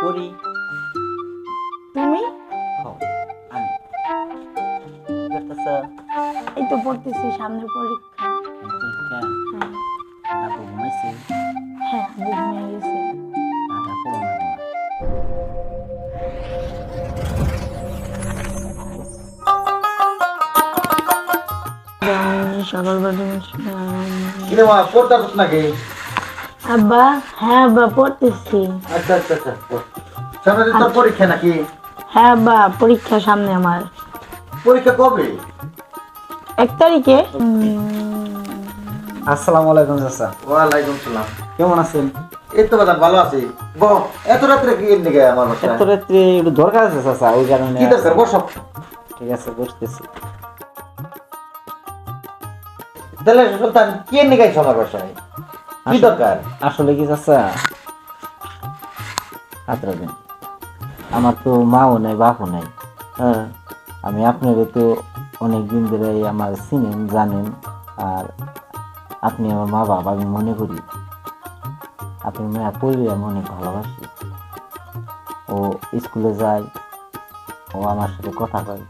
পড়ি। তুমি? হও আমি। করতেছ এই তো পড়তেছি সামনের পরীক্ষা। পরীক্ষা? হ্যাঁ। আপু ঘুমাইছে হ্যাঁ আব্বু ঘুমিয়ে গেছে। হ্যাঁ আব্বা পড়তেছি। আচ্ছা আচ্ছা আচ্ছা। সামনে তোর পরীক্ষা নাকি? হ্যাঁ আব্বা পরীক্ষা সামনে আমার। পরীক্ষা কবে? এক তারিখে। আসসালামু আলাইকুম চাচা। ওয়ালাইকুম সালাম। কেমন আছেন? এই তো ভালো আছি। ব এত রাত্রে কি আমার বাসায়? এত রাত্রে একটু দরকার আছে চাচা ওই কারণে কি দরকার? বসো। ঠিক আছে বসতেছি। তাহলে সুলতান কি আমার বাসায়? কি দরকার? আসলে কি চাচা? হাত রাখবেন আমার তো মাও নাই, বাপও নাই। হ্যাঁ আমি আপনারও তো অনেক দিন ধরে আমার চিনেন, জানেন, আর আপনি আমার মা বাবা আমি মনে করি। আপনি মেয়া পড়লে আমি অনেক ভালোবাসি। ও স্কুলে যায়, ও আমার সাথে কথা কয়।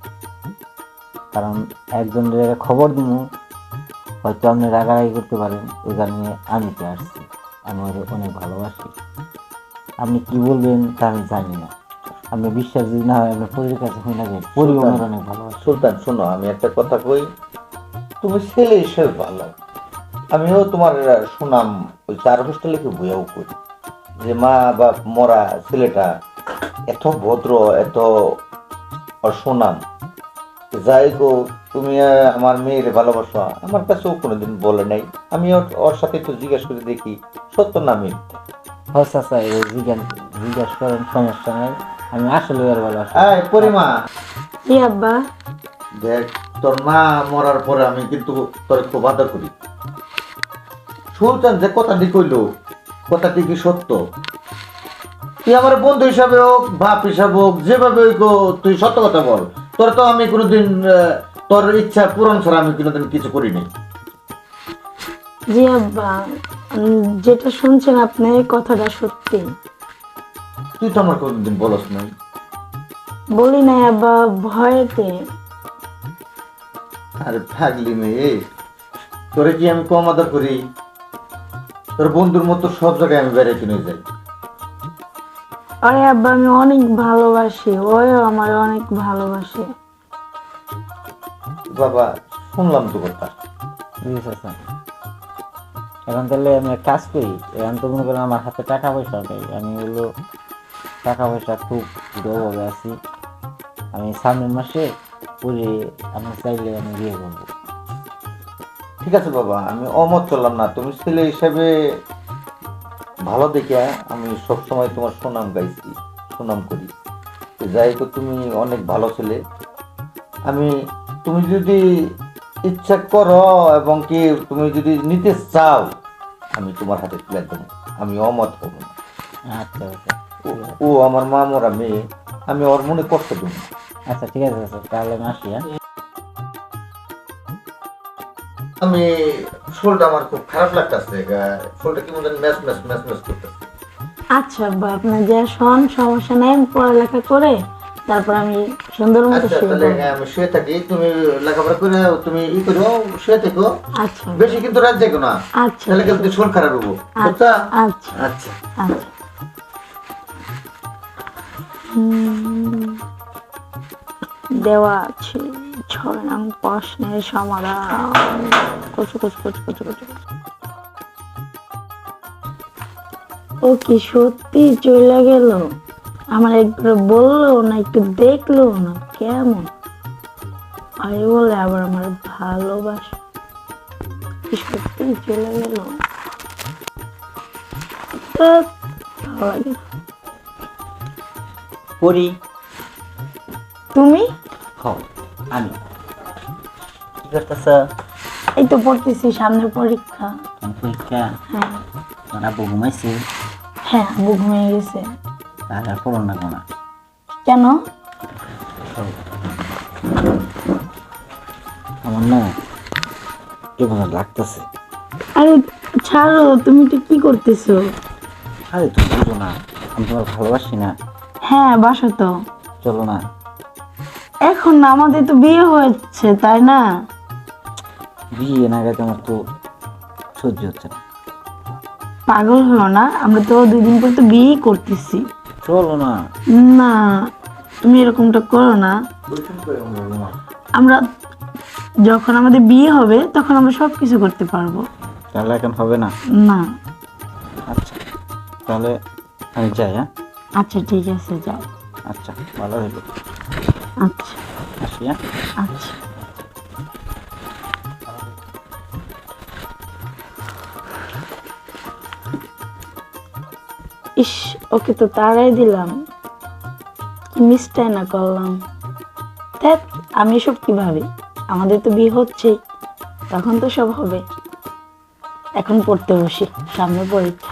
কারণ একজনের খবর দিব হয়তো আপনি রাগারাগি করতে পারেন ওই কারণে আমি তো আসছি। আমি অনেক ভালোবাসি। আপনি কি বলবেন তা আমি জানি না। আপনি বিশ্বাস যদি না হয় আপনার পরির কাছে হয়ে লাগে পরি ওনার অনেক ভালোবাসি। সুলতান শোনো আমি একটা কথা কই। তুমি ছেলে হিসেবে ভালো আমিও তোমার সুনাম ওই চার হোস্টেলে কি বইয়াও করি। যে মা বাপ মরা ছেলেটা এত ভদ্র এত ওর সুনাম যাই গো তুমি আমার মেয়ের ভালোবাসা। আমার কাছেও কোনোদিন বলে নাই। আমি ওর- সাথে একটু জিজ্ঞেস করে দেখি। সত্য না মিথ্যা? হয় জিজ্ঞাসা করেন সমস্যা নাই। আমি আসলে ওর ভালোবাসি এই পরিমা। জি আব্বা। দেখ তোর মা মরার পরে আমি কিন্তু তোর খুব আদর করি। সুলতান যে কথাটি কইল? কথাটি কি সত্য? তুই আমার বন্ধু হিসাবে হোক বাপ হিসাবে হোক যেভাবে হোক তুই সত্য কথা বল। তোর তো আমি কোনোদিন আহ, তোর ইচ্ছা পূরণ ছাড়া আমি কোনোদিন কিছু করিনি। জি আব্বা উম, যেটা শুনছেন আপনি কথাটা সত্যি। তুই তো আমার কোনোদিন বলস নাই। বলি নাই আব্বা ভয়েতে। আরে ভাগলি মেয়ে তোরে কি আমি কম আদর করি? তোর বন্ধুর মতো সব জায়গায় আমি বেড়াইতে নিয়ে যাই। আরে আব্বা আমি অনেক ভালোবাসি ওও আমার অনেক ভালোবাসে। বাবা শুনলাম তো কথা। এখন তাহলে আমি এক কাজ করি এখন তো মনে করেন আমার হাতে টাকা পয়সা নেই আমি হলো টাকা পয়সা খুব অভাবে আছি। আমি সামনের মাসে পরে আমি চাইলে আমি বিয়ে করব। ঠিক আছে বাবা, আমি অমত করলাম না। তুমি ছেলে হিসেবে ভালো দেখে আমি সব সময় তোমার সুনাম গাইছি, সুনাম করি। যাই হোক, তুমি অনেক ভালো ছেলে। আমি, তুমি যদি ইচ্ছা করো এবং কি তুমি যদি নিতে চাও, আমি তোমার হাতে তুলে দেবো। আমি অমত হব না। আচ্ছা আচ্ছা। ও- আমার মা মরা মেয়ে আমি ওর মনে কষ্ট দেবো আচ্ছা ঠিক আছে স্যার তাহলে আমি আসি হ্যাঁ। আমি শোলটা আমার খুব খারাপ লাগতেছে শোলটা কি মনে ম্যাচ ম্যাচ ম্যাচ ম্যাচ করতেছে। আচ্ছা আব্বা আপনার যা শোন সমস্যা নাই পড়ালেখা করে তারপর আমি সুন্দর মতো আচ্ছা তাহলে আমি শুয়ে থাকি তুমি লেখাপড়া করে তুমি ই করো শুয়ে থেকো। আচ্ছা। বেশি কিন্তু রাত দেখো না। আচ্ছা। তাহলে কিন্তু শোল খারাপ হব। আচ্ছা আচ্ছা। আচ্ছা। আচ্ছা। দেওয়া আছে। ছয় নং প্রশ্নের সমাধান। কচু কচু কচু কচু কচু। ও কি সত্যি চলে গেল? আমার একবার বলল না, একটু দেখল না, কেমন? আরে বলে আবার আমার ভালোবাসে। সত্যি চলে গেল? ভালো লাগে। পড়ি। তুমি? আমি। কি করতেছ? এই তো পড়তেছি সামনের পরীক্ষা। পরীক্ষা? হ্যাঁ। তোমার ঘুমাইছে? হ্যাঁ আব্বু ঘুমিয়ে গেছে। টাকা পড়ো না কোনা। কেন? আমার না কেমন লাগতেছে। আরে ছাড়ো তুমি এটা কি করতেছো? আরে তুমি বুঝো না আমি তোমার ভালোবাসি না। হ্যাঁ বাসো তো। চলো না। এখন না আমাদের তো বিয়ে হয়েছে তাই না? বিয়ে না গেছে আমার তো সহ্য হচ্ছে না। পাগল হলো না আমরা তো দুই দিন পর তো বিয়েই করতেছি। চলো না। না তুমি এরকমটা করো না। আমরা যখন আমাদের বিয়ে হবে তখন আমরা সব কিছু করতে পারব। তাহলে এখন হবে না? না। আচ্ছা তাহলে আমি যাই হ্যাঁ? আচ্ছা ঠিক আছে যাও। আচ্ছা ভালো হইল। আচ্ছা। আসি হ্যাঁ? আচ্ছা। ইস ওকে তো তাড়াই দিলাম। কি মিসটাই না করলাম। দেখ আমি সব কি ভাবি? আমাদের তো বিয়ে হচ্ছেই তখন তো সব হবে। এখন পড়তে বসি সামনে পরীক্ষা।